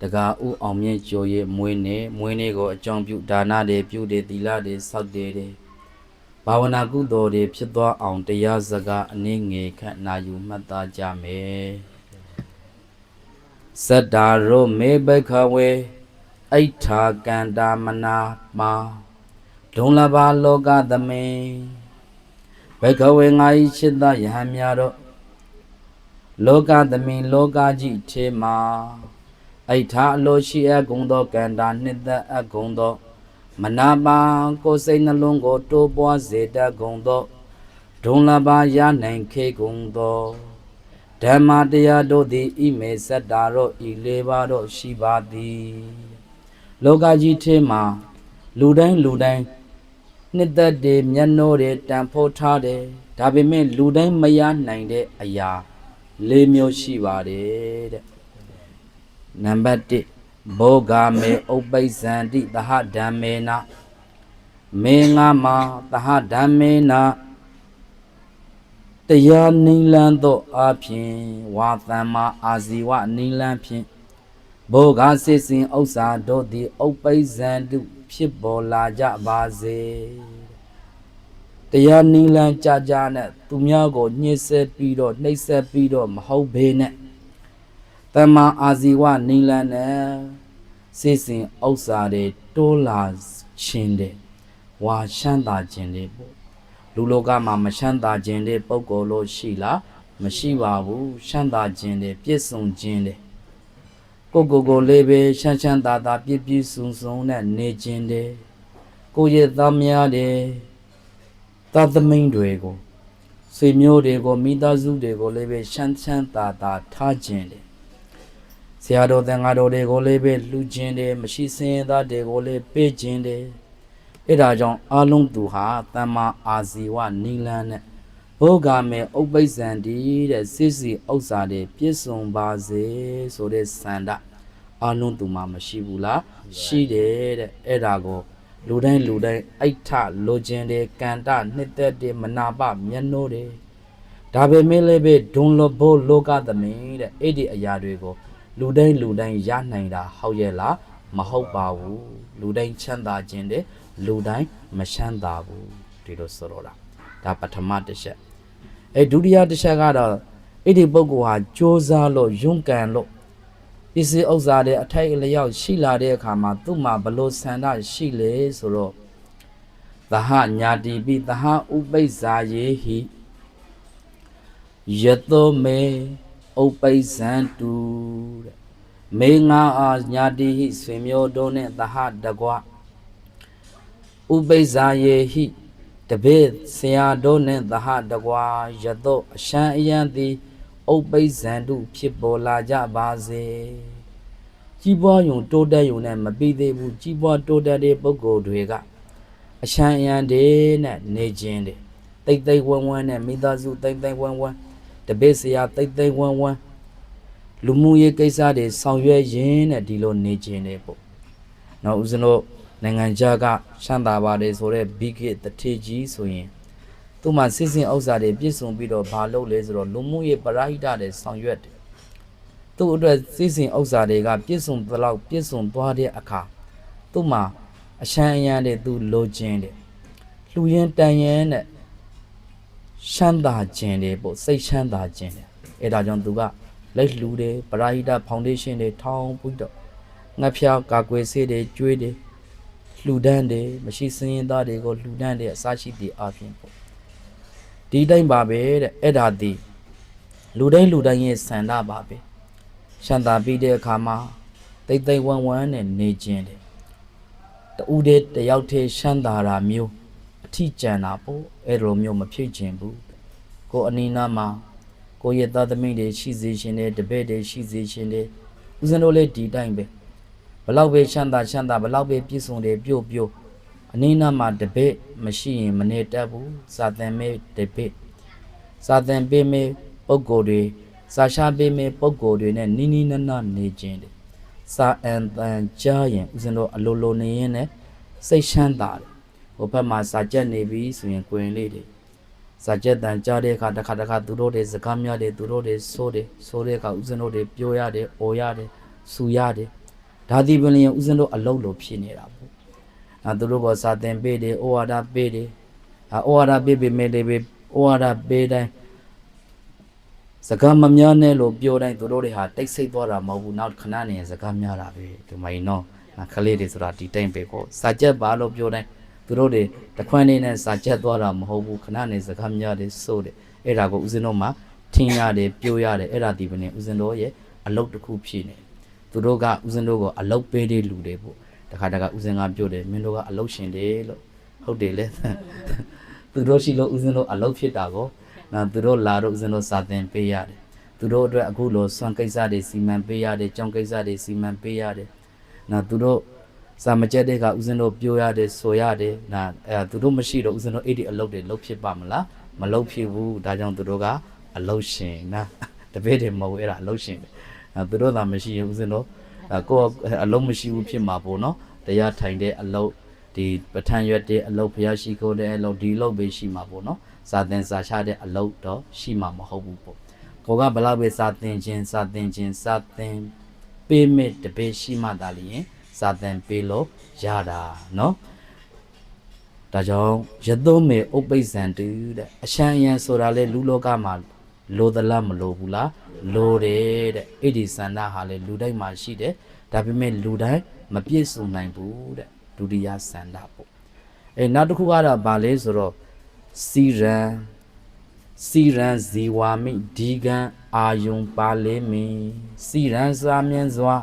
တကားဥအောင်မြင့်ကျော်ရဲ့မွေးနေ့မွေးနေ့ကိုအကြောင်းပြုဒါနတွေပြုတွေသီလတွေစောင့်တယ်တယ်ဘာဝနာကုသိုလ်တွေဖြစ်သွားအောင်တရားစကားအနည်းငယ်ခန့်နာယူမှတ်သားကြမယ်စတ္တာရောမေဘခဝေအိဋ္ဌာကန္တာမနာမာဒုံလဘာလောကသမေဘခဝေငါဤชิตတယဟံများတော့ လောကသမင်လောကကြီးထဲမှာအိဋ္ဌာအလိုရှိအပ်ကုန်သောကန္တာနှစ်သက်အပ်ကုန်သော မနာပါကိုယ်စိတ်နှလုံးကို တိုးပွားစေတတ်ကုန်သောဒုံလပါရနိုင်ခေကုန်သောဓမ္မတရားတို့သည်ဣမေစတ္တာရောဤလေးပါးတော့ရှိပါသည်လောကကြီးထဲမှာလူတိုင်းလူတိုင်းနှစ်သက်တွေမျက်နှိုးတွေတန်ဖိုးထားတယ်ဒါပေမဲ့လူတိုင်းမရနိုင်တဲ့အရာ လေးမျိုးရှိပါတယ်တဲ့နံပါတ်1ဘောဂမေဥပ္ပိစ္ဆန္တိသဟဓမ္မေနမေငါမသဟဓမ္မေနတရားနိလန်းသောအဖြစ်ဝါသမ္မာအာဇီဝနိလန်းဖြင့်ဘောဂစစ်စင်ဥစ္စာတို့သည်ဥပ္ပိစ္ဆန္တုဖြစ်ပေါ်လာကြပါစေ တရားနိလန်းကြကြနဲ့သူများကိုညှစ်ဆက်ပြီးတော့နှိပ်စက်ပြီးတော့မဟုတ်ဘဲနဲ့တမ္မာအာဇီဝနိလန်းနဲ့စစ်စင်ဥစ္စာတွေတိုးလာခြင်းတဲ့ဝါရှမ်းသာခြင်းတွေပေါ့လူလောကမှာမရှမ်းသာခြင်းတဲ့ပုံကိုယ်လို့ရှိလားမရှိပါဘူးရှမ်းသာခြင်းတွေပြည့်စုံခြင်းတွေကိုကိုကိုလေးပဲရှမ်းရှမ်းသာသာပြည့်ပြည့်စုံစုံနဲ့နေခြင်းတယ်ကိုရဲ့သားများတယ် သားသမိန်တွေကိုဆွေမျိုးတွေကိုမိသားစုတွေကိုလေးပဲရှမ်းရှမ်းသာသာထားခြင်းတယ်ဆရာတော်သင်္ဃာတော်တွေကိုလေးပဲလှူခြင်းတယ်မရှိစင်ရသားတွေကိုလေးပေးခြင်းတယ်အဲ့ဒါကြောင့်အလုံးသူဟာတမ္မာအာဇီဝနိလန်းနဲ့ဘောဂမေဥပ္ပိစ္ဆန္တိတဲ့စစ်စီဥစ္စာတွေပြည့်စုံပါစေဆိုတဲ့စန္ဒအလုံးသူမှမရှိဘူးလားရှိတယ်တဲ့အဲ့ဒါကို လူတိုင်းလူတိုင်းအိဋ္ဌလိုခြင်းတဲ့ကန္တနှစ်သက်တဲ့မနာပမျက်နှိုးတဲ့ဒါပေမဲ့လည်းပဲဒွန်လဘိုလောကသမင်တဲ့အဲ့ဒီအရာတွေကိုလူတိုင်းလူတိုင်းရနိုင်တာဟုတ်ရဲ့လားမဟုတ်ပါဘူးလူတိုင်းချမ်းသာခြင်းတဲ့လူတိုင်းမချမ်းသာဘူးဒီလိုဆိုတော့လားဒါပထမတစ်ချက်အဲဒုတိယတစ်ချက်ကတော့အဲ့ဒီပုဂ္ဂိုလ်ဟာကြိုးစားလို့ယွန်းကန်လို့ ပစ္စည်းဥစ္စာတွေအထိုက်အလျောက်ရှိလာတဲ့အခါမှာသူ့မှာဘလို့ဆန္ဒရှိလေဆိုတော့သဟညာတိပိသဟဥပိ္ပဇာယေဟိယတောမေဥပိ္ပဇံတုတဲ့မေငါအာညာတိဟိဆွေမျိုးတို့နဲ့သဟတကွဥပိ္ပဇာယေဟိတပိဆရာတို့နဲ့သဟတကွာယတောအရှံအယံတိ ဥပိ္ပဇံတုဖြစ်ပေါ်လာကြပါစေကြီးပွားယုံတိုးတက်ယုံနဲ့မပြီးသေးဘူးကြီးပွားတိုးတက်တဲ့ပုဂ္ဂိုလ်တွေကအရှံအယံတွေနဲ့နေခြင်းတွေတိတ်တိတ်ဝန်းဝန်းနဲ့မိသားစုတိတ်တိတ်ဝန်းဝန်းတပိဆရာတိတ်တိတ်ဝန်းဝန်းလူမှုရေးကိစ္စတွေဆောင်ရွက်ရင်းနဲ့ဒီလိုနေခြင်းတွေပေါ့နောက်ဦးဇင်းတို့နိုင်ငံခြားကရှမ်းသာပါတယ်ဆိုတော့ဘီကစ်တထေကြီးဆိုရင် သူ့မှာစစ်စင်ဥစ္စာတွေပြည့်စုံပြီးတော့ဘာလုပ်လဲဆိုတော့လူမှုရေးပရိဟိတတွေဆောင်ရွက်တယ်သူ့အတွက်စစ်စင်ဥစ္စာတွေကပြည့်စုံသလောက်ပြည့်စုံသွားတဲ့အခါသူ့မှာအရှမ်းအယံတွေသူလိုချင်တယ်လှူရင်းတန်ရင်းနဲ့ရှမ်းသာခြင်းတွေပေါ့စိတ်ရှမ်းသာခြင်းတွေအဲဒါကြောင့်သူကလက်လှူတယ်ပရိဟိတဖောင်ဒေးရှင်းတွေထောင်းပြီးတော့ငှက်ဖျားကာကွယ်ဆေးတွေကျွေးတယ်လှူဒန်းတယ်မရှိစင်းရင်သားတွေကိုလှူဒန်းတယ်အစရှိတဲ့အပြင်ပေါ့ ဒီတိုင်းပါပဲတဲ့အဲ့ဒါဒီလူတိုင်းလူတိုင်းရဲ့ဆန္ဒပါပဲရှမ်းသာပြီးတဲ့အခါမှာတိတ်တိတ်ဝမ်းဝမ်းနဲ့နေခြင်းတယ်တူတဲ့တယောက်တည်းရှမ်းသာတာမျိုးအထီးကျန်တာပေါ့အဲ့လိုမျိုးမဖြစ်ခြင်းဘူးကိုအနီးနားမှာကိုယ့်ရဲ့သားသမီးတွေရှိစေခြင်းနဲ့တပည့်တွေရှိစေခြင်းနဲ့ဦးဇင်းတို့လည်းဒီတိုင်းပဲဘလောက်ပဲချမ်းသာချမ်းသာဘလောက်ပဲပြည့်စုံတယ်ပြုတ်ပြုတ် အနည်းနာမှာတပည့်မရှိရင်မနေတတ်ဘူးစာသင်မဲ့တပည့်စာသင်ပေးမဲ့ပုံကိုယ်တွေစာရှာပေးမဲ့ပုံကိုယ်တွေနဲ့နီးနီးနားနားနေခြင်းတယ်စာအန်တန်ကြားရင်ဦးဇင်းတို့အလိုလိုနေရင်လည်းစိတ်ချမ်းသာတယ်ဟိုဘက်မှာစာကြက်နေပြီဆိုရင်ကိုရင်လေးတွေစာကြက်တန်ကြားတဲ့အခါတစ်ခါတစ်ခါသူတို့တွေစကားများတယ်သူတို့တွေဆိုးတယ်ဆိုးတဲ့အခါဦးဇင်းတို့တွေပြောရတယ်အော်ရတယ်ဆူရတယ်ဒါဒီပင်လျင်ဦးဇင်းတို့အလုံးလို့ဖြစ်နေတာပေါ့ အဲသူတို့ကစာတင်ပေးတယ်ဩဝါဒပေးတယ်အဲဩဝါဒပေးပေးမယ်လေပဲဩဝါဒပေးတိုင်းစကားမများနဲ့လို့ပြောတိုင်းသူတို့တွေဟာတိတ်ဆိတ်သွားတာမဟုတ်ဘူးနောက်ခဏနေရင်စကားများတာပဲဒီမိုင်းနော်အဲခလေးတွေဆိုတာဒီတိုင်းပဲပေါ့စာကြက်ပါလို့ပြောတိုင်းသူတို့တွေတခွန်းနေနဲ့စာကြက်သွားတာမဟုတ်ဘူးခဏနေစကားများတယ်စိုးတယ်အဲ့ဒါကိုဦးဇင်းတို့မှာထင်ရတယ်ပြောရတယ်အဲ့ဒါဒီပင်ဦးဇင်းတို့ရဲ့အလုတ်တစ်ခုဖြစ်နေသူတို့ကဦးဇင်းတို့ကိုအလုတ်ပေးတဲ့လူတွေပေါ့ တခါတခါဦးဇင်းကပြောတယ်မင်းတို့ကအလုတ်ရှင်တယ်လို့ဟုတ်တယ်လေသူတို့ရှိလို့ဦးဇင်းတို့အလုတ်ဖြစ်တာကိုနော်သူတို့လာတော့ဦးဇင်းတို့စာသင်ပေးရတယ်သူတို့အတွက်အခုလိုစွမ်းကိစ္စတွေစီမံပေးရတယ်ကြောင်းကိစ္စတွေစီမံပေးရတယ်နော်သူတို့စာမကျက်တဲ့ကဦးဇင်းတို့ပြောရတယ်ဆိုရတယ်နော်အဲသူတို့မရှိတော့ဦးဇင်းတို့အဲ့ဒီအလုတ်တွေလုတ်ဖြစ်ပါမလားမလုတ်ဖြစ်ဘူးဒါကြောင့်သူတို့ကအလုတ်ရှင်နော်တပည့်တွေမဟုတ်ဘူးအဲ့ဒါအလုတ်ရှင်ပဲနော်သူတို့သာမရှိရင်ဦးဇင်းတို့အဲ ကိုယ်အလုံးမရှိဘူးဖြစ်မှာပေါ့နော်တရားထိုင်တဲ့အလုတ်ဒီပဋ္ဌာန်းရွက်တဲ့အလုပ်ဘုရားရှိခိုးတဲ့အလုပ်ဒီအလုပ်ပဲရှိမှာပေါ့နော်စာသင်စာချတဲ့အလုပ်တော့ရှိမှာမဟုတ်ဘူးပေါ့ကိုကဘလောက်ပဲစာသင်ခြင်းစာသင်ခြင်းစာသင်ပေးမဲ့တပည့်ရှိမှသာလျင်စာသင်ပေးလို့ရတာနော်ဒါကြောင့်ရသုံးမေဥပ္ပိစ္ဆန်တူတဲ့အရှံအယံဆိုတာလေလူလောကမှာ လိုသလားမလိုဘူးလားလိုတယ်တဲ့အဲ့ဒီစန္ဒဟာလေလူတိုင်းမှာရှိတယ်ဒါပေမဲ့လူတိုင်းမပြည့်စုံနိုင်ဘူးတဲ့ဒုတိယစန္ဒပေါ့အဲနောက်တစ်ခုကတော့ဗာလဲဆိုတော့စီရန်စီရန်ဇီဝာမိဒီကံအာယုံပါလေမီစီရန်စာမြင်စွာ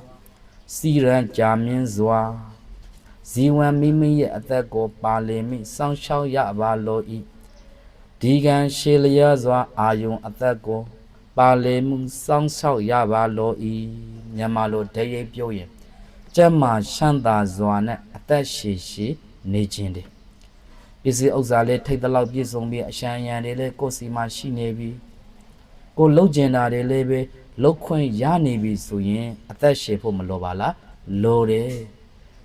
စီရန်ကြာမြင်စွာဇီဝံမိမိရဲ့အသက်ကိုပါလေမိစောင့်ရှောက်ရပါလို့ဤ ဒီကံရှေလျာစွာအာယုံအသက်ကိုပါလေမှုစောင့်ရှောက်ရပါလို့ဤမြန်မာလိုတရိပ်ပြောရင်ကျမ်းမာရှမ်းသာစွာနဲ့အသက်ရှည်ရှည်နေခြင်းတယ်ပစ္စည်းဥစ္စာလေးထိတ်တလောက်ပြည့်စုံပြီးအရှမ်းရံတွေလည်းကိုယ်စီမှာရှိနေပြီကိုလှုပ်ကျင်တာတွေလည်းပဲလှုပ်ခွင့်ရနေပြီဆိုရင် အသက်ရှည်ဖို့မလိုပါလားလိုတယ်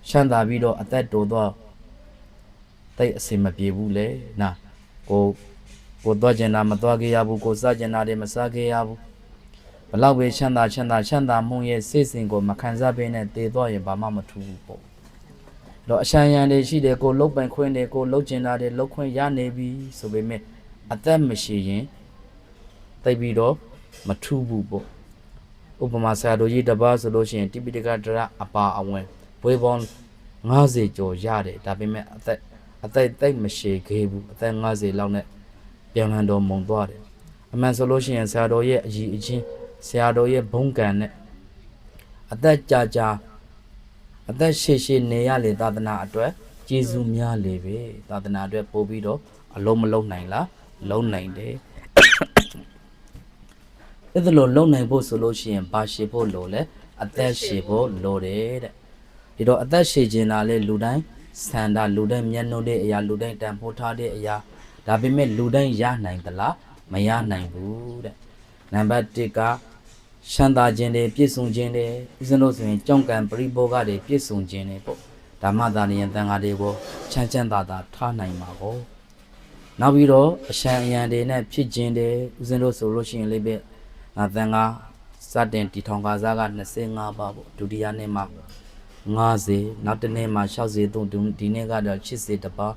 ရှမ်းသာပြီးတော့အသက်တိုတော့တိတ်အစင်မပြေဘူးလေနာကို ကိုသွားကျင်တာမသွားခဲ့ရဘူးကိုစားကျင်တာတွေမစားခဲ့ရဘူးဘလောက်ပဲချမ်းသာချမ်းသာချမ်းသာမှုရဲ့စိတ်စဉ်ကိုမခံစားဘဲနဲ့တည်တော့ရင်ဘာမှမထူးဘူးပေါ့။တော့အရှမ်းရံတွေရှိတယ်ကိုလုတ်ပိုင်ခွင့်တွေကိုလုတ်ကျင်တာတွေလုတ်ခွင့်ရနေပြီဆိုပေမဲ့အသက်မရှိရင်တိတ်ပြီးတော့မထူးဘူးပေါ့။ဥပမာဆရာတော်ကြီးတစ်ပါးဆိုလို့ရှိရင်တိပိဋကဒရအပါအဝင်ဘွေပေါင်း90ကျော်ရတယ်ဒါပေမဲ့အသက်အသက်တိတ်မရှိခဲ့ဘူးအသက်90လောက်နဲ့ ပြန်လည်တော်မုံသွားတယ်။အမှန်ဆိုလို့ရှိရင်ဆရာတော်ရဲ့အကြီးအချင်းဆရာတော်ရဲ့ဘုံကံနဲ့အသက်ကြာကြာအသက်ရှည်ရှည်နေရလေသာသနာအတွက်ကျေးဇူးများလေပဲသာသနာအတွက်ပို့ပြီးတော့အလုံးမလုံးနိုင်လားလုံးနိုင်တယ်အဲ့ဒါလို့လုံးနိုင်ဖို့ဆိုလို့ရှိရင်ပါရှည်ဖို့လိုလဲအသက်ရှည်ဖို့လိုတယ်တဲ့ဒီတော့အသက်ရှည်ခြင်းတာလေလူတိုင်းစန္ဒလူတိုင်းမျက်နှာတဲ့အရာလူတိုင်းတန်ဖိုးထားတဲ့အရာ ဒါပေမဲ့လူတိုင်းရနိုင်သလားမရနိုင်ဘူးတဲ့နံပါတ်1ကရှမ်းသာခြင်းတွေပြည့်စုံခြင်းတွေဦးဇင်းတို့ဆိုရင်ကြောင့်ကံပရိဘောဂတွေပြည့်စုံခြင်းတွေပေါ့ဓမ္မသာလျင်တန်ဃာတွေကိုချမ်းချမ်းသာသာထားနိုင်မှာပေါ့နောက်ပြီးတော့အရှံအယံတွေနဲ့ဖြစ်ခြင်းတွေဦးဇင်းတို့ဆိုလို့ရှိရင်လေးပဲငါတန်ဃာစတင်တီထောင်ကားစားက25ပါပေါ့ဒုတိယနေ့မှာ90နောက်တစ်နေ့မှာ63ဒီနေ့ကတော့80တပါ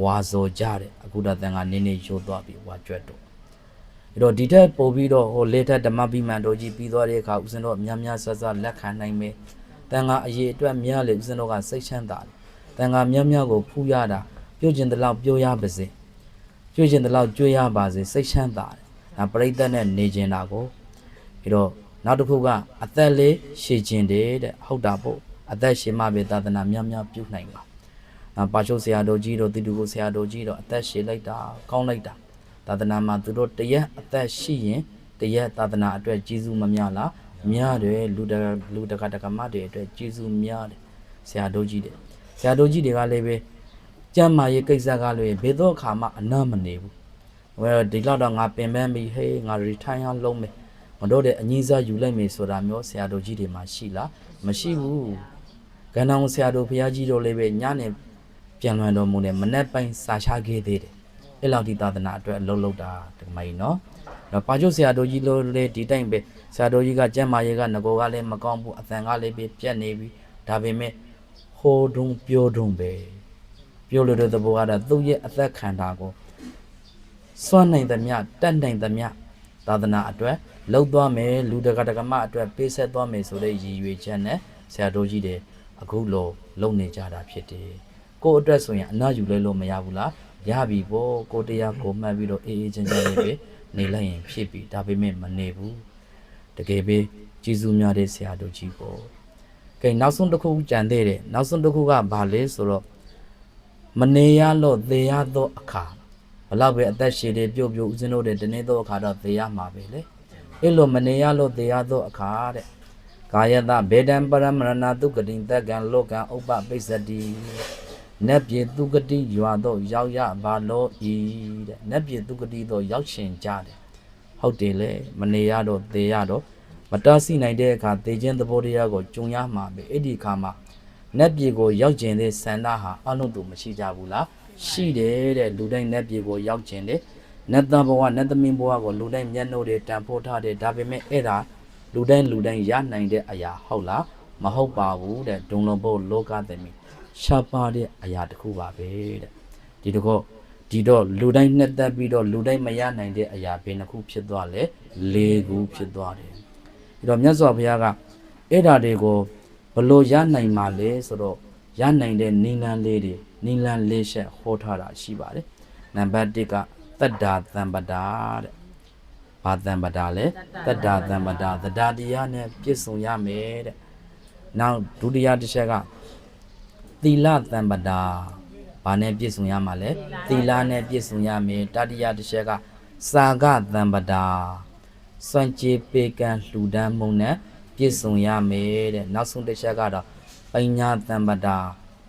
ဝါဇော်ကြတယ်အခုတော့တန်ဃာနည်းနည်းရိုးသွားပြီဝါကျွတ်တော့အဲ့တော့ဒီထက်ပို့ပြီးတော့ဟိုလေထက်ဓမ္မပိမန်တို့ကြီးပြီးသွားတဲ့အခါဦးဇင်းတို့များများဆဆလက်ခံနိုင်မယ်။တန်ခါအရေးအတွက်များလေဦးဇင်းတို့ကစိတ်ချမ်းသာတယ်။တန်ခါများများကိုဖူးရတာပြုတ်ကျင်တဲ့လောက်ပြုတ်ရပါစေ။ပြုတ်ကျင်တဲ့လောက်ကျွေးရပါစေစိတ်ချမ်းသာတယ်။ဒါပရိသတ်နဲ့နေကျင်တာကိုအဲ့တော့နောက်တစ်ခုကအသက်လေးရှည်ကျင်တယ်တဲ့ဟုတ်တာပေါ့အသက်ရှည်မှပဲသာသနာများများပြုတ်နိုင်ပါ။အာ ပါချုပ်ဆရာတော်ကြီးတို့တိတူကိုဆရာတော်ကြီးတို့အသက်ရှည်လိုက်တာကောင်းလိုက်တာသာသနာမှာသူတို့တရက်အသက်ရှိရင်တရက်သာသနာအတွက်ကျေးဇူးမများလားများတယ်လူတလူတကတကမတွေအတွက်ကျေးဇူးများတယ်ဆရာတို့ကြီးတယ်ဆရာတို့ကြီးတွေကလည်းပဲကျမ်းမာရေးကိစ္စကလည်းဘယ်တော့အခါမှအနာမနေဘူးဝယ်ဒီလောက်တော့ငါပင်ပန်းပြီဟေးငါရီထိုင်အောင်လုံးမယ်မတို့တဲ့အငြိစားယူလိုက်မယ်ဆိုတာမျိုးဆရာတို့ကြီးတွေမှာရှိလားမရှိဘူးကဏ္ဍဆရာတို့ဘုရားကြီးတို့လည်းပဲညနေ ပြန်လွန်တော်မူနေမနေ့ပိုင်းစာချခဲ့သေးတယ်အဲ့လောက်ဒီသာသနာအတွက်အလုပ်လုပ်တာဒီမိုင်းနော်တော့ပါကျုပ်ဆရာတော်ကြီးလို့လေဒီတိုင်းပဲဆရာတော်ကြီးကကျမ်းမာရေးကငကိုကလည်းမကောင်းဘူးအသံကလည်းပြပြက်နေပြီဒါပေမဲ့ဟိုတုံးပြောတုံးပဲပြောလို့တဲ့သဘောကတော့သူ့ရဲ့အသက်ခန္ဓာကိုစွန့်နိုင်သမျှတတ်နိုင်သမျှသာသနာအတွက်လှုပ်သွားမယ်လူတကာတကမအတွက်ပေးဆက်သွားမယ်ဆိုတဲ့ရည်ရွယ်ချက်နဲ့ဆရာတော်ကြီးတွေအခုလိုလုပ်နေကြတာဖြစ်တယ် ကိုယ့်အတွက်ဆိုရင်အနာယူလဲလို့မရဘူးလားရပြီပေါ့ကိုယ်တရားကိုမှတ်ပြီးတော့အေးအေးချမ်းချမ်းလေးပဲနေလိုက်ရင်ဖြစ်ပြီဒါပေမဲ့မနေဘူးတကယ်ပဲကျေးဇူးများတဲ့ဆရာတော်ကြီးပေါ့ကဲနောက်ဆုံးတစ်ခုကြံသေးတယ်နောက်ဆုံးတစ်ခုကဘာလဲဆိုတော့မနေရလို့သေရသောအခါဘလောက်ပဲအသက်ရှည်တယ်ပြုတ်ပြုတ်ဦးဇင်းတို့တဲ့တနေ့သောအခါတော့သေရမှာပဲလေအဲ့လိုမနေရလို့သေရသောအခါတဲ့ကာယတဘေဒံပရမရဏတုကတိတက္ကံလောကံဥပပိစ္ဆတိ နတ်ပြေသူကတိရွာတော့ရောက်ရပါလို့ဤတဲ့နတ်ပြေသူကတိတော့ရောက်ရှင်ကြတယ်ဟုတ်တယ်လေမနေရတော့သေရတော့မတားဆီနိုင်တဲ့အခါသေခြင်းသဘောတရားကိုကြုံရမှာပဲအဲ့ဒီအခါမှာနတ်ပြေကိုရောက်ကျင်တဲ့ဆန္ဒဟာအလုံးသူမရှိကြဘူးလားရှိတယ်တဲ့လူတိုင်းနတ်ပြေကိုရောက်ကျင်တယ်နတ်သားဘဝနတ်သမင်းဘဝကိုလူတိုင်းမျက်နှာတွေတန်ဖိုးထားတယ်ဒါပေမဲ့အဲ့ဒါလူတိုင်းလူတိုင်းရနိုင်တဲ့အရာဟုတ်လားမဟုတ်ပါဘူးတဲ့ဒုံလုံးဘုတ်လောကသမီး ရှားပါတဲ့အရာတစ်ခုပါပဲတဲ့ဒီတကောဒီတော့လူတိုင်းနှစ်သက်ပြီးတော့လူတိုင်းမရနိုင်တဲ့အရာဘယ်နှခုဖြစ်သွားလဲ၄ခုဖြစ်သွားတယ်ဒီတော့မြတ်စွာဘုရားကအဲ့ဓာတွေကိုဘလို့ရနိုင်မှာလဲဆိုတော့ရနိုင်တဲ့နိလန်းလေးတွေနိလန်းလေးချက်ဟောထားတာရှိပါတယ်နံပါတ်1ကတတ္တာသံပတာတဲ့ဘာသံပတာလဲတတ္တာသံပတာသဒ္ဒါတရားနဲ့ပြည့်စုံရမယ်တဲ့နောက်ဒုတိယတစ်ချက်က သီလသံပတာဘာနဲ့ပြည့်စုံရမှာလဲသီလနဲ့ပြည့်စုံရမယ်တတိယတစ်ချက်ကစာကသံပတာစွန့်ကြည်ပေကံလှူဒန်းမှုနဲ့ပြည့်စုံရမယ်တဲ့နောက်ဆုံးတစ်ချက်ကတော့ပညာသံပတာ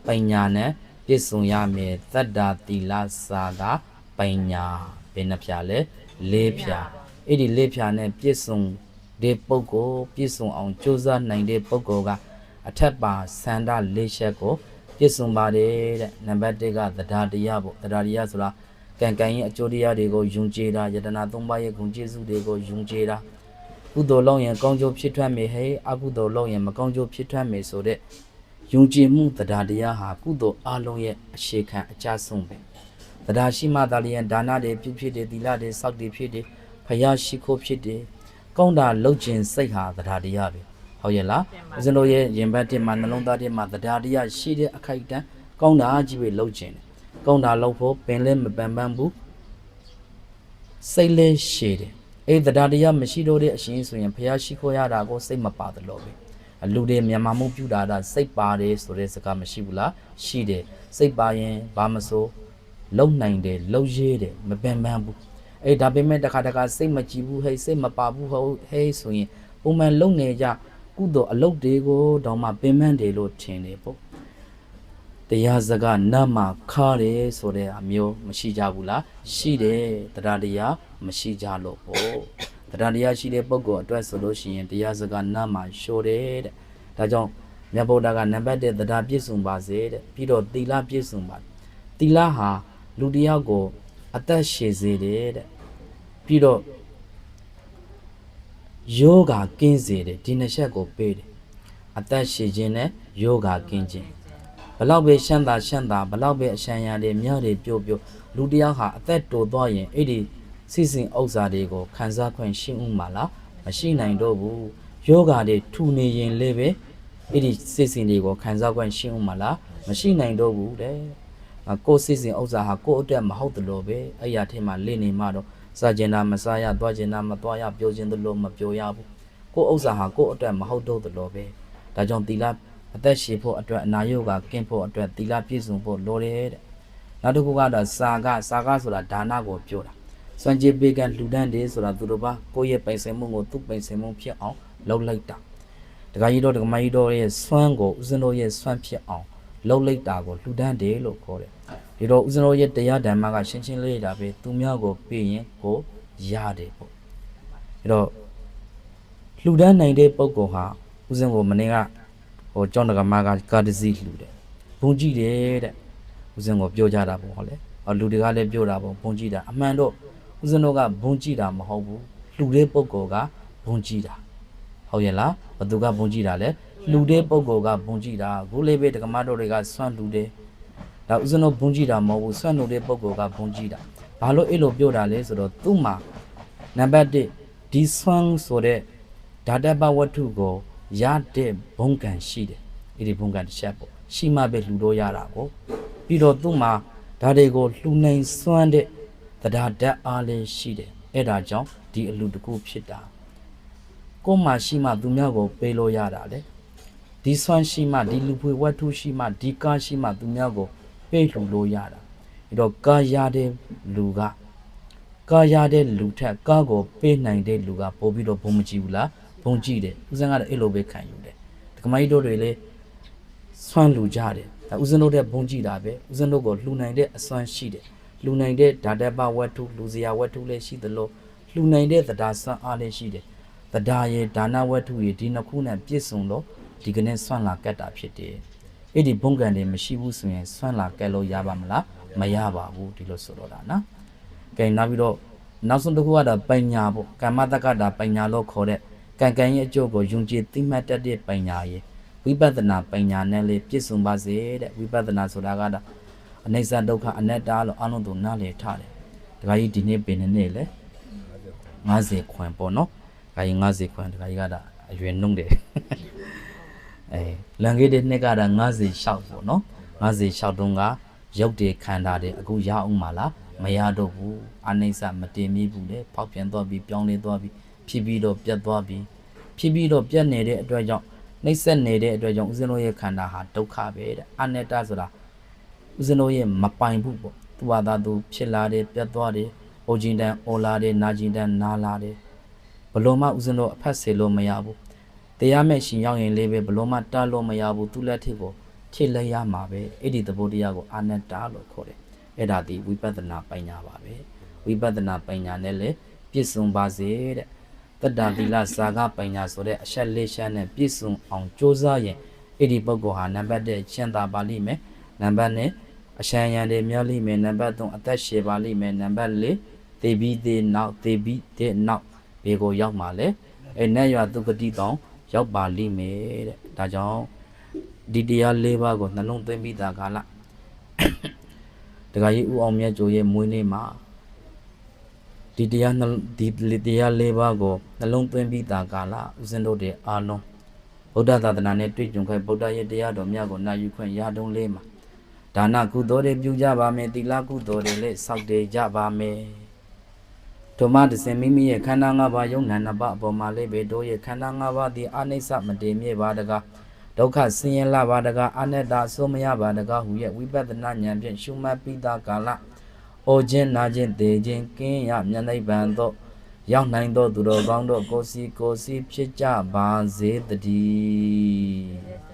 ပညာနဲ့ပြည့်စုံရမယ်သတ္တာသီလစာကပညာဘယ်နှဖြာလဲလေးဖြာအဲ့ဒီလေးဖြာနဲ့ပြည့်စုံတဲ့ပုဂ္ဂိုလ်ပြည့်စုံအောင်ကြိုးစားနိုင်တဲ့ပုဂ္ဂိုလ်ကအထက်ပါစန္ဒလေးချက်ကို ပြည့်စုံပါတယ်တဲ့နံပါတ်1ကသဒ္ဒါတရားပေါ့သဒ္ဒါတရားဆိုတာကံကံရဲ့အကျိုးတရားတွေကိုယုံကြည်တာယတနာသုံးပါးရဲ့ဂုဏ်ကျေးဇူးတွေကိုယုံကြည်တာကုသိုလ်လုပ်ရင်ကောင်းကျိုးဖြစ်ထွန်းမယ်ဟဲ့အကုသိုလ်လုပ်ရင်မကောင်းကျိုးဖြစ်ထွန်းမယ်ဆိုတဲ့ယုံကြည်မှုတရားတရားဟာကုသိုလ်အလုံးရဲ့အခြေခံအကျဆုံးပဲတရားရှိမှသာလျှင်ဒါနတွေပြုဖြစ်တယ်သီလတွေစောင့်တည်ဖြစ်တယ်ဖယားရှိခိုးဖြစ်တယ်ကောင်းတာလုပ်ခြင်းစိတ်ဟာတရားတရားပဲ ဟုတ်ရဲ့လားဦးဇင်းတို့ရဲ့ရင်ဘတ်တင်မှာနှလုံးသားတင်မှာတရားတရားရှိတဲ့အခိုက်အတန့်ကောင်းတာကြီးပဲလုပ်ခြင်းတယ်ကောင်းတာလုပ်ဖို့ပင်လည်းမပန်ပန်းဘူးစိတ်လည်းရှည်တယ်အဲ့တရားတရားမရှိတော့တဲ့အရှင်ဆိုရင်ဖះရှိခိုးရတာကိုစိတ်မပါသလိုပဲအလူတွေမြန်မာမှုပြုတာဒါစိတ်ပါတယ်ဆိုတဲ့စကားမရှိဘူးလားရှိတယ်စိတ်ပါရင်ဘာမဆိုလုံနိုင်တယ်လုံရဲတယ်မပန်ပန်းဘူးအဲ့ဒါပေမဲ့တခါတခါစိတ်မကြည်ဘူးဟဲ့စိတ်မပါဘူးဟုတ်ဟဲ့ဆိုရင်ပုံမှန်လုံနေကြ ကုသိုလ်အလုပ်တွေကိုတော့မှပင်ပန်းတယ်လို့ထင်တယ်ပေါ့တရားစကားနတ်မှာခါတယ်ဆိုတဲ့အမျိုးမရှိကြဘူးလားရှိတယ်တရားတရားမရှိကြလို့ပေါ့တရားတရားရှိတဲ့ပုဂ္ဂိုလ်အတွက်ဆိုလို့ရှိရင်တရားစကားနတ်မှာရှိုးတယ်တဲ့ဒါကြောင့်မြတ်ဗုဒ္ဓကနံပါတ်1တရားပြည့်စုံပါစေတဲ့ပြီးတော့သီလပြည့်စုံပါသီလဟာလူတစ်ယောက်ကိုအသက်ရှည်စေတယ်တဲ့ပြီးတော့ ယောဂကင်းစေတယ်ဒီနှစ်ချက်ကိုပေးတယ်အသက်ရှည်ခြင်းနဲ့ယောဂကင်းခြင်းဘလောက်ပဲရှမ်းသာရှမ်းသာဘလောက်ပဲအရှမ်းရတွေမြောက်တွေပြုတ်ပြုတ်လူတစ်ယောက်ဟာအသက်တိုသွားရင်အဲ့ဒီစီစဉ်ဥစ္စာတွေကိုခံစားခွင့်ရှိဥမှာလားမရှိနိုင်တော့ဘူးယောဂတွေထူနေရင်လည်းပဲအဲ့ဒီစီစဉ်တွေကိုခံစားခွင့်ရှိဥမှာလားမရှိနိုင်တော့ဘူးတဲ့ကိုယ်စီစဉ်ဥစ္စာဟာကိုယ့်အတွက်မဟုတ်တယ်လို့ပဲအဲ့ရထဲမှာလေနေမှတော့ စားကျင်တာမစားရသွားကျင်တာမသွားရပြောခြင်းတလို့မပြောရဘူးကိုယ်ဥစ္စာဟာကိုယ့်အတွက်မဟုတ်တော့တယ်လို့ပဲဒါကြောင့်သီလအသက်ရှည်ဖို့အတွက်အနာယုကကင်းဖို့အတွက်သီလပြည့်စုံဖို့လိုတယ်တဲ့နောက်တစ်ခုကတော့စာကစာကဆိုတာဒါနကိုပြောတာစွန့်ကြည်ပေကလှူဒန်းတယ်ဆိုတာသူတို့ပါကိုယ့်ရဲ့ပိုင်ဆိုင်မှုကိုသူ့ပိုင်ဆိုင်မှုဖြစ်အောင်လုပ်လိုက်တာဒကာကြီးတို့ဒကာမကြီးတို့ရဲ့စွမ်းကိုဦးဇင်းတို့ရဲ့စွမ်းဖြစ်အောင်လုပ်လိုက်တာကိုလှူဒန်းတယ်လို့ခေါ်တယ် ဒီတော့ဦးဇင်းတို့ရဲ့တရားဓမ္မကရှင်းရှင်းလေးတာပဲသူများကိုပြီးရင်ကိုရတယ်ပေါ့အဲတော့လှူဒန်းနိုင်တဲ့ပုံကောဟာဦးဇင်းကိုမနေ့ကဟိုကျောင်းတက္ကမကကာတစီလှူတယ်ဘုံကြည့်တယ်တဲ့ဦးဇင်းကိုပြောကြတာပေါ့ဟောလေအော်လူတွေကလည်းပြောတာပေါ့ဘုံကြည့်တာအမှန်တော့ဦးဇင်းတို့ကဘုံကြည့်တာမဟုတ်ဘူးလူတဲ့ပုဂ္ဂိုလ်ကဘုံကြည့်တာဟုတ်ရဲ့လားဘသူကဘုံကြည့်တာလဲလူတဲ့ပုဂ္ဂိုလ်ကဘုံကြည့်တာအခုလေးပဲဒကမတော်တွေကစွန့်လူတယ် ဒါဦးဇင်းတို့ဘုံကြည့်တာမဟုတ်ဘူးစွန့်လူတဲ့ပုဂ္ဂိုလ်ကဘုံကြည့်တာဘာလို့အဲ့လိုပြောတာလဲဆိုတော့သူ့မှာနံပါတ်1ဒီစွန့်ဆိုတဲ့ဓာတပဝတ္ထုကိုရတဲ့ဘုံကံရှိတယ်အဲ့ဒီဘုံကံတစ်ချက်ပေါ့ရှိမှပဲလူလို့ရတာကိုပြီးတော့သူ့မှာဓာတ်တွေကိုလှူနိုင်စွမ်းတဲ့တရားဓာတ်အားလည်းရှိတယ်အဲ့ဒါကြောင့်ဒီအလူတစ်ခုဖြစ်တာကိုယ်မှာရှိမှသူများကိုပေးလို့ရတာလေဒီစွမ်းရှိမှဒီလူဖွေဝတ္ထုရှိမှဒီကားရှိမှသူများကို ပေးလှူလို့ရတာအဲ့တော့ကာရတဲ့လူကကာရတဲ့လူထက်ကားကိုပေးနိုင်တဲ့လူကပို့ပြီးတော့ဘုံမကြည့်ဘူးလားဘုံကြည့်တယ်ဦးဇင်းကတော့အဲ့လိုပဲခံယူတယ်ဒကမကြီးတို့တွေလည်းဆွမ်းလူကြတယ်ဒါဦးဇင်းတို့တဲ့ဘုံကြည့်တာပဲဦးဇင်းတို့ကိုလှူနိုင်တဲ့အစွမ်းရှိတယ်လှူနိုင်တဲ့ဓာတပဝတ္ထုလူစရာဝတ္ထုလည်းရှိသလိုလှူနိုင်တဲ့တရားစွမ်းအားလည်းရှိတယ်တရားရဲ့ဒါနဝတ္ထုရဲ့ဒီနှစ်ခုနဲ့ပြည့်စုံတော့ဒီကနေ့ဆွမ်းလာကတ်တာဖြစ်တယ် အဲ့ဒီဘုံကံတွေမရှိဘူးဆိုရင်ဆွမ်းလာကတ်လို့ရပါမလားမရပါဘူးဒီလိုဆိုတော့တာနော်ကဲနောက်ပြီးတော့နောက်ဆုံးတစ်ခုကတော့ပညာပေါ့ကမ္မတက္ကတာပညာလို့ခေါ်တဲ့ကံကံရဲ့အကျိုးကိုယုံကြည်သိမှတ်တတ်တဲ့ပညာရဲ့ဝိပဿနာပညာနဲ့လေးပြည့်စုံပါစေတဲ့ဝိပဿနာဆိုတာကတော့အနိစ္စဒုက္ခအနတ္တလို့အလုံးစုံနားလည်ထားတယ်။ဒါကြီးဒီနေ့ပင်နေ့လေ90ခွန်ပေါ့နော်။ဒါကြီး90ခွန်ဒါကြီးကတော့အရွယ်နှုံးတယ်။ အဲလန်ကေးတဲ့နှစ်ကတော့96ပေါ့နော်။96တုန်းကရုပ်တွေခန္ဓာတွေအခုရအောင်မလားမရတော့ဘူး။အနိစ္စမတင်မိဘူးလေ။ဖောက်ပြန်သွားပြီးပြောင်းလဲသွားပြီးဖြစ်ပြီးတော့ပြတ်သွားပြီးဖြစ်ပြီးတော့ပြတ်နေတဲ့အတွက်ကြောင့်နှိမ့်ဆက်နေတဲ့အတွက်ကြောင့်ဦးဇင်းတို့ရဲ့ခန္ဓာဟာဒုက္ခပဲတဲ့အနတ္တဆိုတာဦးဇင်းတို့ရဲ့မပိုင်ဘူးပေါ့သူဟာသာသူဖြစ်လာတယ်ပြတ်သွားတယ်အိုဂျင်တန်အော်လာတယ်နာဂျင်တန်နာလာတယ်ဘလို့မှဦးဇင်းတို့အဖတ်စေလို့မရဘူး တရားမဲ့ရှင်ရောက်ရင်လေးပဲဘလို့မှတားလို့မရဘူးသူလက်ထက်ကိုခြေလက်ရမှာပဲအဲ့ဒီသဘောတရားကိုအနတ္တလို့ခေါ်တယ်အဲ့ဒါဒီဝိပဿနာပညာပါပဲဝိပဿနာပညာနဲ့လည်းပြည့်စုံပါစေတဲ့တတ္တသီလစာကပညာဆိုတဲ့အချက်လေးချက်နဲ့ပြည့်စုံအောင်ကြိုးစားရင်အဲ့ဒီပုဂ္ဂိုလ်ဟာနံပါတ်1ချမ်းသာပါလိမ့်မယ်နံပါတ်2အရှံရံတွေများလိမ့်မယ်နံပါတ်3အသက်ရှည်ပါလိမ့်မယ်နံပါတ်4သေပြီးသေးနောက်သေပြီးတဲ့နောက်ဘေကိုရောက်မှာလဲအဲ့နဲ့ရွာသူကတိတောင် ရောက်ပါလိမ့်မယ်တဲ့ဒါကြောင့်ဒီတရား၄ပါးကိုနှလုံးသွင်းပြီးသားကာလတခါကြီးဦးအောင်မြတ်ကျိုးရဲ့မွေးနေ့မှာဒီတရားနှလုံးဒီတရား၄ပါးကိုနှလုံးသွင်းပြီးတာကာလဦးဇင်းတို့တွေအားလုံးဗုဒ္ဓသာသနာနဲ့တွေ့ကြုံခဲ့ဗုဒ္ဓရဲ့တရားတော်မြတ်ကိုနာယူခွင့်ရတုံးလေးမှာဒါနကုသိုလ်တွေပြုကြပါမယ်သီလကုသိုလ်တွေလည်းစောင့်တည်ကြပါမယ် ဓမ္မတစင်မိမိရဲ့ခန္ဓာ၅ပါးယုံနာနှစ်ပါးအပေါ်မှာလည်းပဲတို့ရဲ့ခန္ဓာ၅ပါးသည်အနိစ္စမတည်မြဲပါတကားဒုက္ခဆင်းရဲလာပါတကားအနတ္တအစိုးမရပါတကားဟူရဲ့ဝိပဿနာဉာဏ်ဖြင့်ရှုမှတ်ပြီးသားကာလအိုခြင်းနာခြင်းသေခြင်းကင်းရမြတ်နိဗ္ဗာန်သို့ရောက်နိုင်သောသူတော်ကောင်းတို့ကိုယ်စီကိုယ်စီဖြစ်ကြပါစေတည်း